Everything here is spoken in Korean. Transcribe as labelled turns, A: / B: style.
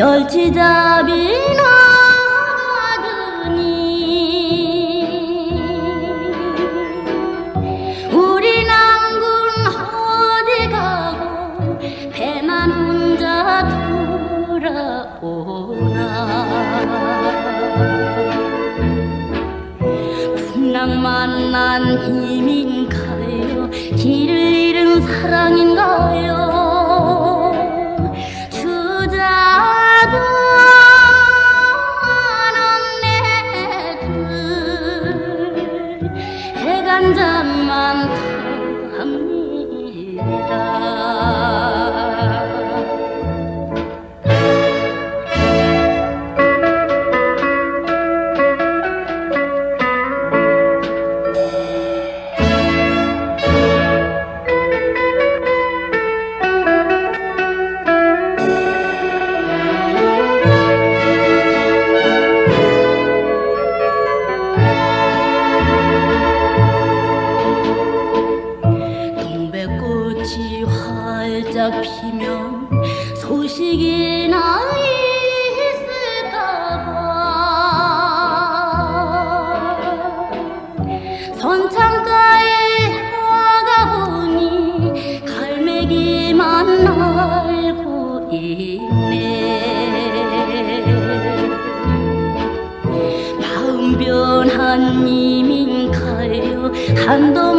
A: 멸치잡이 나더니. 우리 낭군 어디 가고 배만 혼자 돌아오나. 풍랑 만난 이민가요? 길을 잃은 사랑인가요 你的。 꽃이 활짝 피면 소식이 나 있을까봐. 선창가에 화가 보니 갈매기만 날고 있네. 마음 변한 이민가요. 한도